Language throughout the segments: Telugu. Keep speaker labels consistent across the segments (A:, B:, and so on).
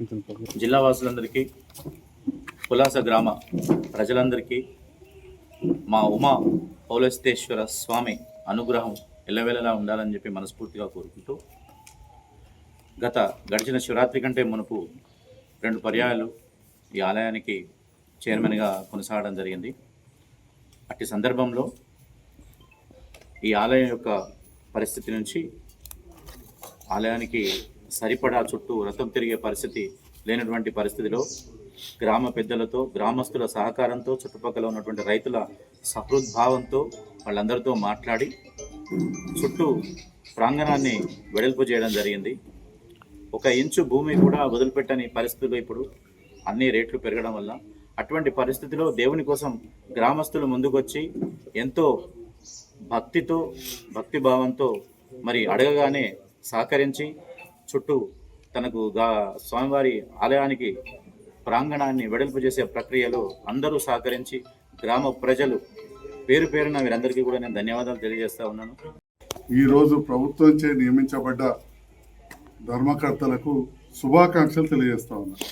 A: జిల్లా వాసులందరికీ పులాస గ్రామ ప్రజలందరికీ మా ఉమా పౌలస్తేశ్వర స్వామి అనుగ్రహం ఎల్లవేళలా ఉండాలని చెప్పి మనస్ఫూర్తిగా కోరుకుంటూ గత గడిచిన శివరాత్రి కంటే మునుపు రెండు పర్యాయాలు ఈ ఆలయానికి చైర్మన్గా కొనసాగడం జరిగింది. అట్టి సందర్భంలో ఈ ఆలయం యొక్క పరిస్థితి నుంచి ఆలయానికి సరిపడా చుట్టూ రథం తిరిగే పరిస్థితి లేనటువంటి పరిస్థితిలో గ్రామ పెద్దలతో గ్రామస్తుల సహకారంతో చుట్టుపక్కల ఉన్నటువంటి రైతుల సహృద్భావంతో వాళ్ళందరితో మాట్లాడి చుట్టూ ప్రాంగణాన్ని వెడల్పు చేయడం జరిగింది. ఒక ఇంచు భూమి కూడా వదిలిపెట్టని పరిస్థితులు ఇప్పుడు అన్ని రేట్లు పెరగడం వల్ల అటువంటి పరిస్థితిలో దేవుని కోసం గ్రామస్తులు ముందుకొచ్చి ఎంతో భక్తితో భక్తి భావంతో మరి అడగగానే సహకరించి చుట్టూ తనకు గా స్వామివారి ఆలయానికి ప్రాంగణాన్ని వెడల్పు చేసే ప్రక్రియలో అందరూ సహకరించి గ్రామ ప్రజలు పేరు పేరున వీరందరికీ కూడా నేను ధన్యవాదాలు తెలియజేస్తా ఉన్నాను.
B: ఈరోజు ప్రభుత్వంచే నియమించబడ్డ ధర్మకర్తలకు శుభాకాంక్షలు తెలియజేస్తా ఉన్నాను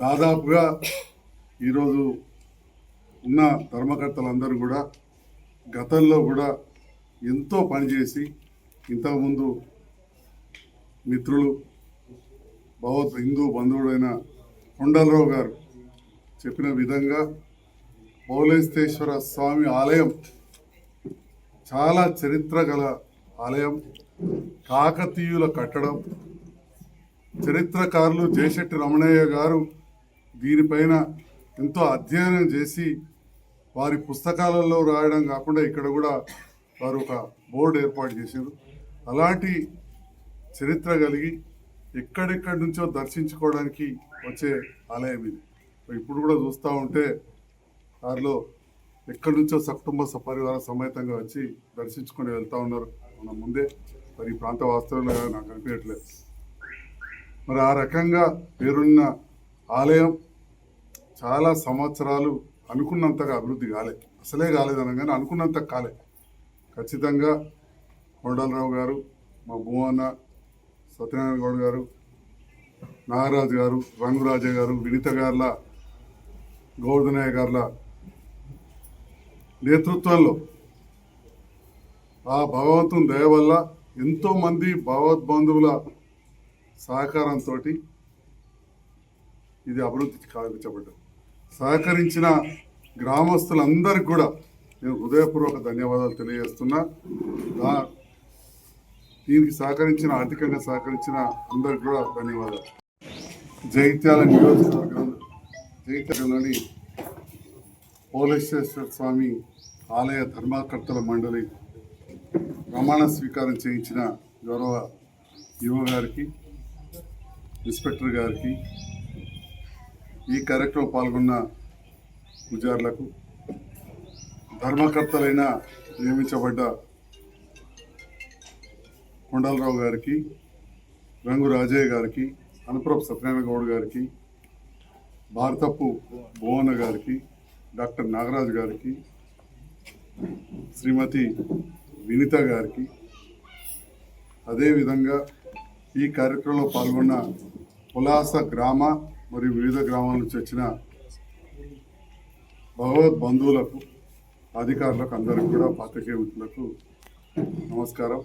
B: దాదాపుగా ఈరోజు ఉన్న ధర్మకర్తలందరూ కూడా గతంలో కూడా ఎంతో పనిచేసి ఇంతకుముందు మిత్రులు భగవత్ హిందూ బంధువుడైన కొండలరావు గారు చెప్పిన విధంగా పౌలేస్తేశ్వర స్వామి ఆలయం చాలా చరిత్ర గల ఆలయం కాకతీయుల కట్టడం చరిత్రకారులు జయశెట్టి రమణయ్య గారు దీనిపైన ఎంతో అధ్యయనం చేసి వారి పుస్తకాలలో రాయడం కాకుండా ఇక్కడ కూడా వారు ఒక బోర్డు ఏర్పాటు చేశారు. అలాంటి చరిత్ర కలిగి ఎక్కడెక్కడి నుంచో దర్శించుకోవడానికి వచ్చే ఆలయం ఇది. ఇప్పుడు కూడా చూస్తూ ఉంటే వారిలో ఎక్కడి నుంచో సకుటుంబ సపరివార సమేతంగా వచ్చి దర్శించుకొని వెళ్తూ ఉన్నారు. మన ముందే మరి ఈ ప్రాంత వాస్తవంలో నాకు అనిపించట్లేదు. మరి ఆ రకంగా పేరున్న ఆలయం చాలా సంవత్సరాలు అనుకున్నంతగా అభివృద్ధి కాలే. అసలే కాలేదు అనగానే అనుకున్నంత కాలే. ఖచ్చితంగా కొండలరావు గారు మా భువన సత్యనారాయణ గౌడ్ గారు నాగరాజు గారు రంగురాజే గారు వినిత గారుల గౌర్ధనయ్య గారుల నేతృత్వంలో ఆ భగవంతుని దయ వల్ల ఎంతోమంది భగవద్బంధువుల సహకారంతో ఇది అభివృద్ధి కావించబడ్డది సహకరించిన గ్రామస్తులందరికీ కూడా నేను హృదయపూర్వక ధన్యవాదాలు తెలియజేస్తున్నా. దా- దీనికి సహకరించిన ఆర్థికంగా సహకరించిన అందరికి కూడా ధన్యవాదాలు. జైత్యాల నియోజకవర్గం జైత్యాలలోని పోలేశ్వర స్వామి ఆలయ ధర్మకర్తల మండలి ప్రమాణ స్వీకారం చేయించిన గౌరవ యువ గారికి ఇన్స్పెక్టర్ గారికి ఈ కార్యక్రమం పాల్గొన్న పూజారులకు ధర్మకర్తలైన నియమించబడ్డ కొండలరావు గారికి రంగు రాజయ్య గారికి అనుప్రభు సత్యనారాయణ గౌడ్ గారికి భారతపు భువన గారికి డాక్టర్ నాగరాజు గారికి శ్రీమతి వినిత గారికి అదేవిధంగా ఈ కార్యక్రమంలో పాల్గొన్న పులాస గ్రామ మరియు వివిధ గ్రామాల నుంచి వచ్చిన భగవద్ బంధువులకు అధికారులకు అందరికి కూడా పాత్రికేయ నమస్కారం.